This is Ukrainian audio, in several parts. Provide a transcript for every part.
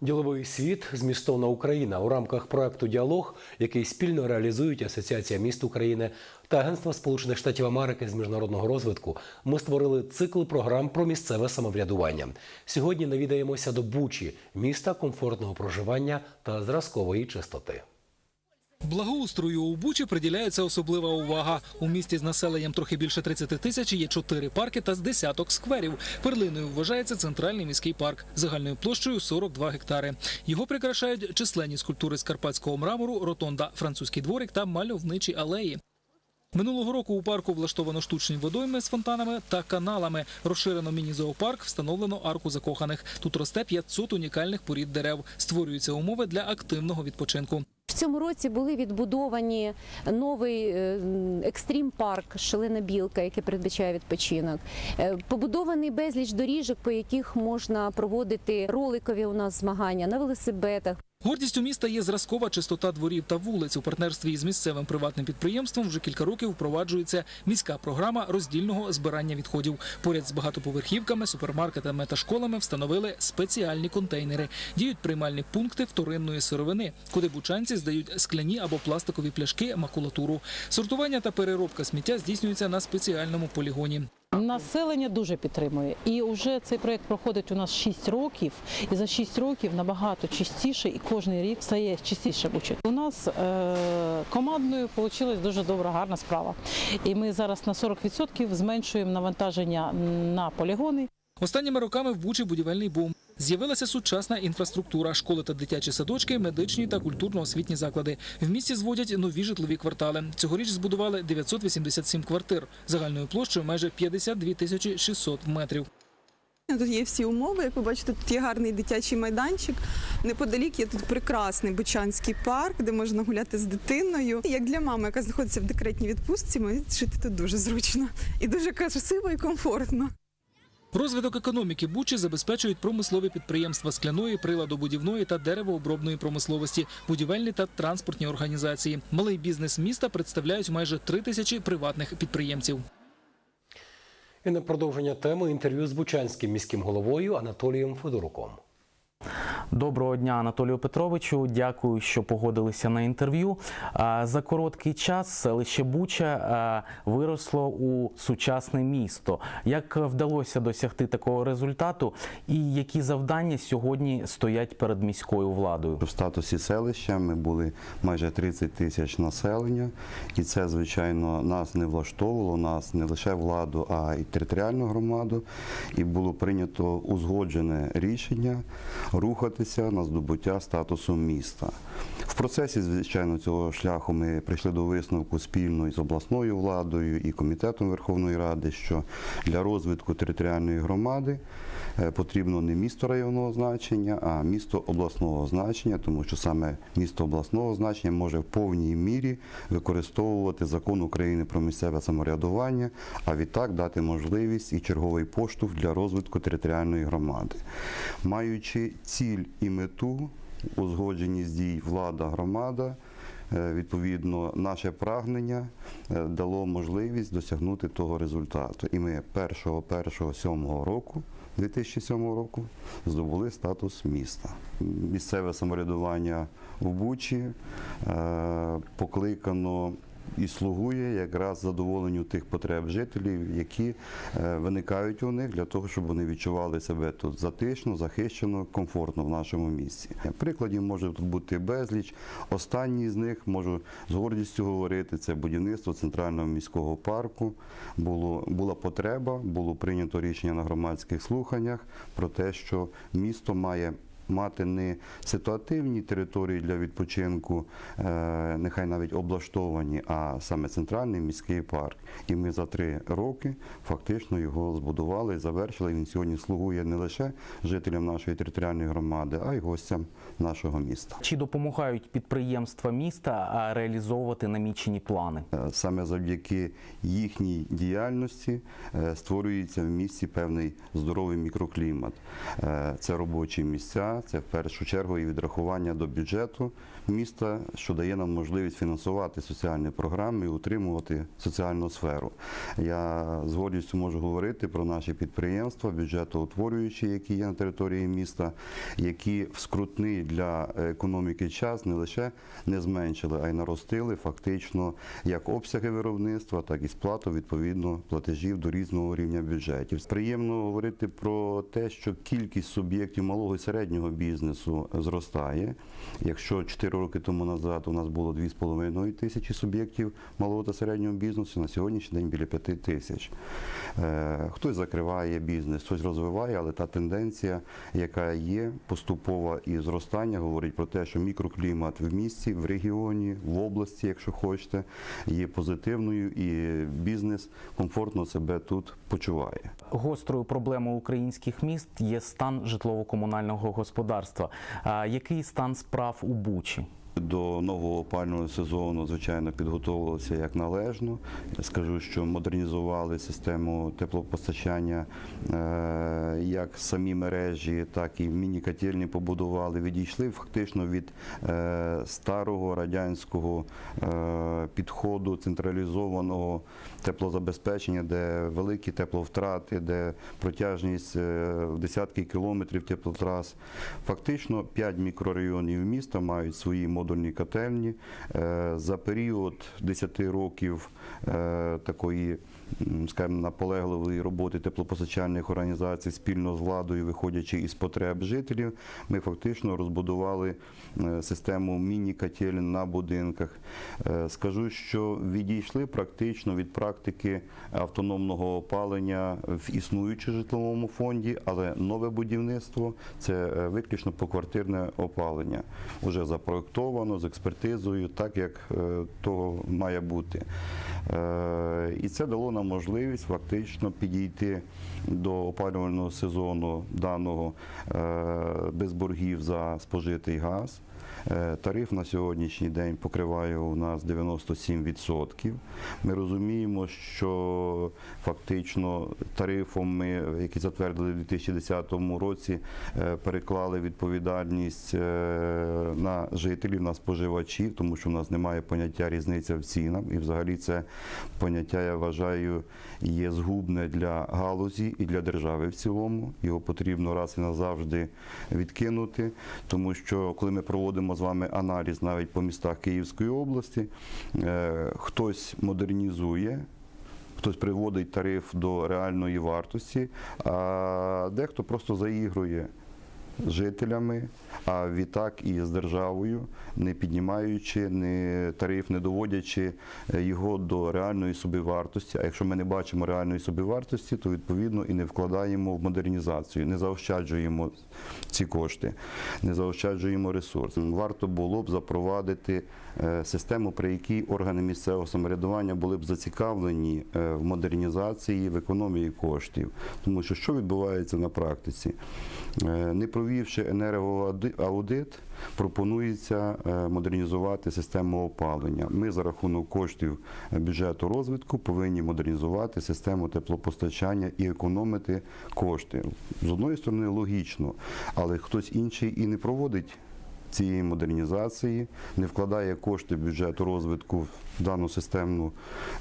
Діловий світ змістовна Україна у рамках проекту Діалог, який спільно реалізують Асоціація міст України та Агентство Сполучених Штатів Америки з міжнародного розвитку. Ми створили цикл програм про місцеве самоврядування. Сьогодні навідаємося до Бучі, міста комфортного проживання та зразкової чистоти. Благоустрою у Бучі приділяється особлива увага. У місті з населенням трохи більше 30 тисяч є чотири парки та з десяток скверів. Перлиною вважається центральний міський парк загальною площею 42 гектари. Його прикрашають численні скульптури з карпатського мрамору, ротонда, французький дворик та мальовничі алеї. Минулого року у парку влаштовано штучні водойми з фонтанами та каналами. Розширено міні-зоопарк, встановлено арку закоханих. Тут росте 500 унікальних порід дерев. Створюються умови для активного відпочинку. Цьому році були відбудовані новий е, екстрім парк Шалена Білка, який передбачає відпочинок. Е, Побудований безліч доріжок, по яких можна проводити роликові у нас змагання на велосипедах. Гордістю міста є зразкова чистота дворів та вулиць. У партнерстві із місцевим приватним підприємством вже кілька років впроваджується міська програма роздільного збирання відходів. Поряд з багатоповерхівками, супермаркетами та школами встановили спеціальні контейнери. Діють приймальні пункти вторинної сировини, куди бучанці здають скляні або пластикові пляшки, макулатуру. Сортування та переробка сміття здійснюється на спеціальному полігоні. Населення дуже підтримує, і вже цей проект проходить у нас 6 років, і за 6 років набагато чистіше, і кожен рік стає чистіше. У нас е- командною вийшла дуже добра, гарна справа. І ми зараз на 40% зменшуємо навантаження на полігони. Останніми роками в Бучі будівельний бум. З'явилася сучасна інфраструктура, школи та дитячі садочки, медичні та культурно-освітні заклади. В місті зводять нові житлові квартали. Цьогоріч збудували 987 квартир загальною площею майже 52 тисячі 600 метрів. Тут є всі умови. Як ви бачите, тут є гарний дитячий майданчик. Неподалік є тут прекрасний Бучанський парк, де можна гуляти з дитиною. Як для мами, яка знаходиться в декретній відпустці, жити тут дуже зручно і дуже красиво і комфортно. Розвиток економіки Бучі забезпечують промислові підприємства скляної, приладобудівної та деревообробної промисловості, будівельні та транспортні організації. Малий бізнес міста представляють майже три тисячі приватних підприємців. І на продовження теми інтерв'ю з Бучанським міським головою Анатолієм Федоруком. Доброго дня, Анатолію Петровичу. Дякую, що погодилися на інтерв'ю. За короткий час селище Буча виросло у сучасне місто. Як вдалося досягти такого результату, і які завдання сьогодні стоять перед міською владою? В статусі селища ми були майже 30 тисяч населення, і це, звичайно, нас не влаштовувало, нас не лише владу, а й територіальну громаду. І було прийнято узгоджене рішення рухатися на здобуття статусу міста. В процесі, звичайно, цього шляху ми прийшли до висновку спільно із обласною владою і комітетом Верховної Ради, що для розвитку територіальної громади е, потрібно не місто районного значення, а місто обласного значення, тому що саме місто обласного значення може в повній мірі використовувати закон України про місцеве самоврядування, а відтак дати можливість і черговий поштовх для розвитку територіальної громади. Маючи ціль і мету, узгодженість дій влада, громада. е, Відповідно, наше прагнення е, дало можливість досягнути того результату. І ми 1.1.7 року, 2007 року, здобули статус міста. Місцеве самоврядування в Бучі е, покликано і слугує якраз задоволенню тих потреб жителів, які е, виникають у них для того, щоб вони відчували себе тут затишно, захищено, комфортно в нашому місці. Прикладів може тут бути безліч. Останній з них можу з гордістю говорити: це будівництво центрального міського парку. Було була потреба, було прийнято рішення на громадських слуханнях про те, що місто має мати не ситуативні території для відпочинку, е, нехай навіть облаштовані, а саме центральний міський парк. І ми за три роки фактично його збудували завершили. Він сьогодні слугує не лише жителям нашої територіальної громади, а й гостям нашого міста. Чи допомагають підприємства міста реалізовувати намічені плани? Е, Саме завдяки їхній діяльності е, створюється в місті певний здоровий мікроклімат. Це робочі місця, це в першу чергу і відрахування до бюджету міста, що дає нам можливість фінансувати соціальні програми і утримувати соціальну сферу. Я з гордістю можу говорити про наші підприємства, бюджетоутворюючі, які є на території міста, які в скрутний для економіки час не лише не зменшили, а й наростили фактично як обсяги виробництва, так і сплату відповідно платежів до різного рівня бюджетів. Приємно говорити про те, що кількість суб'єктів малого і середнього бізнесу зростає. Якщо 4 роки тому назад у нас було 2,5 тисячі суб'єктів малого та середнього бізнесу, на сьогоднішній день біля 5 тисяч. Е, Хтось закриває бізнес, хтось розвиває, але та тенденція, яка є поступова і зростання, говорить про те, що мікроклімат в місті, в регіоні, в області, якщо хочете, є позитивною, і бізнес комфортно себе тут почуває. Гострою проблемою українських міст є стан житлово-комунального господарства. А який стан справ у Бучі? До нового опального сезону, звичайно, підготовилися як належно. Скажу, що модернізували систему теплопостачання, е, як самі мережі, так і міні-котельні побудували. Відійшли фактично від е, старого радянського е, підходу централізованого теплозабезпечення, де великі тепловтрати, де протяжність в десятки кілометрів теплотрас. Фактично 5 мікрорайонів міста мають свої модульні котельні. Е, За період 10 років е, такої, скажімо, наполегливої роботи теплопостачальних організацій спільно з владою, виходячи із потреб жителів, ми фактично розбудували е, систему міні-котелень на будинках. Е, Скажу, що відійшли практично від практики автономного опалення в існуючому житловому фонді, але нове будівництво це е, виключно поквартирне опалення. Уже запроектовано з експертизою, так як е, то має бути. І це дало нам можливість фактично підійти до опалювального сезону даного е, без боргів за спожитий газ. Е, Тариф на сьогоднішній день покриває у нас 97%. Ми розуміємо, що фактично тарифом ми, який затвердили в 2010 році, е, переклали відповідальність е, на жителів, на споживачів, тому що в нас немає поняття різниця в цінах. І взагалі це поняття, я вважаю, є згубне для галузі і для держави в цілому. Його потрібно раз і назавжди відкинути, тому що коли ми проводимо з вами аналіз навіть по містах Київської області, е, хтось модернізує. Хтось приводить тариф до реальної вартості, а дехто просто заігрує жителями, а відтак і з державою, не піднімаючи не тариф, не доводячи е, його до реальної собівартості. А якщо ми не бачимо реальної собівартості, то відповідно і не вкладаємо в модернізацію, не заощаджуємо ці кошти, не заощаджуємо ресурс. Варто було б запровадити систему, при якій органи місцевого самоврядування були б зацікавлені е, в модернізації, в економії коштів. Тому що що відбувається на практиці? Е, Не провівши енергоаудит, пропонується е, модернізувати систему опалення. Ми за рахунок коштів бюджету розвитку повинні модернізувати систему теплопостачання і економити кошти. З одної сторони, логічно, але хтось інший і не проводить цієї модернізації, не вкладає кошти бюджету розвитку в дану систему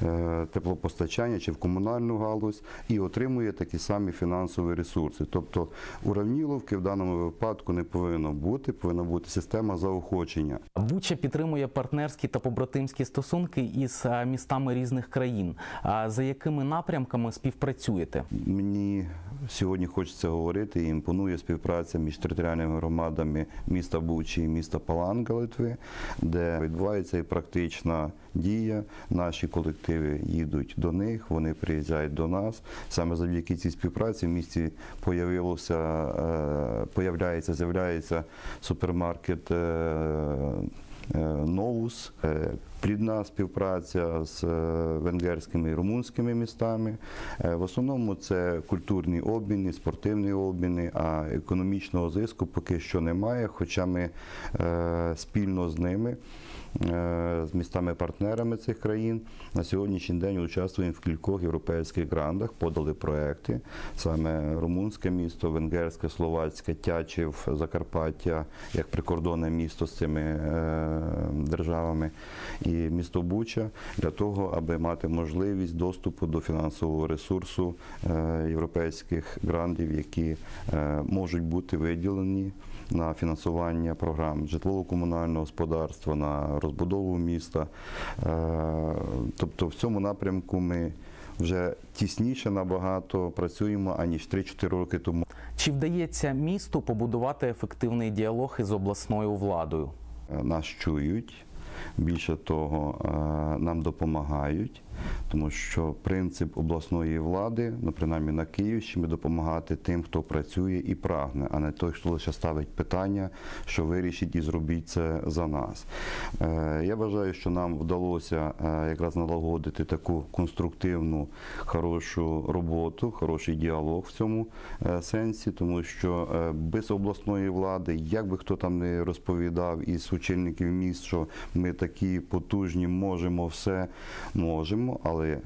е, теплопостачання чи в комунальну галузь і отримує такі самі фінансові ресурси. Тобто уравніловки в даному випадку не повинно бути, повинна бути система заохочення. Буча підтримує партнерські та побратимські стосунки із е, містами різних країн. А за якими напрямками співпрацюєте? Мені сьогодні хочеться говорити і імпонує співпраця між територіальними громадами міста Бучі і міста Паланка Литви, де відбувається і практична дія. Наші колективи їдуть до них, вони приїжджають до нас. Саме завдяки цій співпраці в місті е, з'являється супермаркет. Е, Новус. Е, плідна співпраця з е, венгерськими і румунськими містами. В основному це культурні обміни, спортивні обміни, а економічного зиску поки що немає, хоча ми спільно з ними. Е, З містами-партнерами цих країн. На сьогоднішній день участвуємо в кількох європейських грантах, подали проекти. Саме румунське місто, венгерське, словацьке, Тячів, Закарпаття, як прикордонне місто з цими е, державами, і місто Буча для того, аби мати можливість доступу до фінансового ресурсу е, європейських грантів, які можуть бути виділені на фінансування програм житлово-комунального господарства, на розбудову міста. Е, Тобто в цьому напрямку ми вже тісніше набагато працюємо, аніж 3-4 роки тому. Чи вдається місту побудувати ефективний діалог із обласною владою? Е, Нас чують, більше того, е, нам допомагають, тому що принцип обласної влади, ну принаймні на Київщині, допомагати тим, хто працює і прагне, а не той, хто лише ставить питання, що вирішить і зробіть це за нас. Е, Я вважаю, що нам вдалося е, якраз налагодити таку конструктивну, хорошу роботу, хороший діалог в цьому е, сенсі, тому що без обласної влади, як би хто там не розповідав із очільників міст, що ми такі потужні, можемо все, можемо, але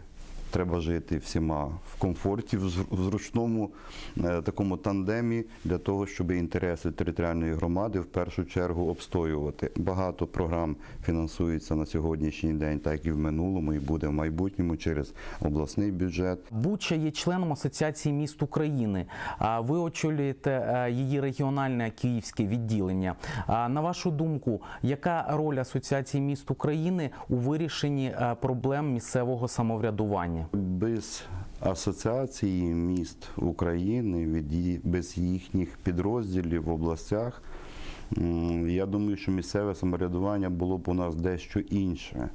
треба жити всіма в комфорті, в зручному е, такому тандемі для того, щоб інтереси територіальної громади в першу чергу обстоювати. Багато програм фінансується на сьогоднішній день, так і в минулому, і буде в майбутньому через обласний бюджет. Буча є членом Асоціації міст України. Ви очолюєте е, її регіональне київське відділення. На вашу думку, яка роль Асоціації міст України у вирішенні е, проблем місцевого самоврядування? Без асоціації міст України, від без їхніх підрозділів в областях. Я думаю, що місцеве самоврядування було б у нас дещо інше.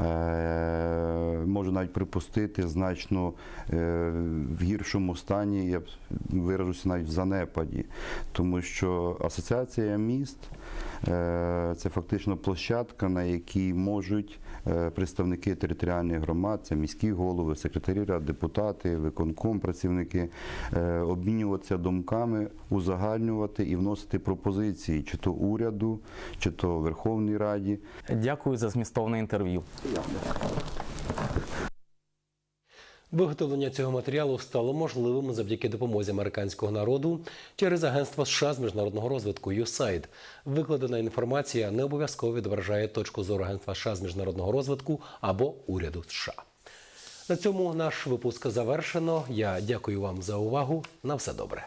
Е, Можу навіть припустити значно е, в гіршому стані, я виражуся навіть в занепаді, тому що асоціація міст е, це фактично площадка, на якій можуть представники територіальних громад, це міські голови, секретарі рад, депутати, виконком, працівники, обмінюватися думками, узагальнювати і вносити пропозиції, чи то уряду, чи то Верховній Раді. Дякую за змістовне інтерв'ю. Виготовлення цього матеріалу стало можливим завдяки допомозі американського народу через Агентство США з міжнародного розвитку USAID. Викладена інформація не обов'язково відображає точку зору Агентства США з міжнародного розвитку або уряду США. На цьому наш випуск завершено. Я дякую вам за увагу. На все добре.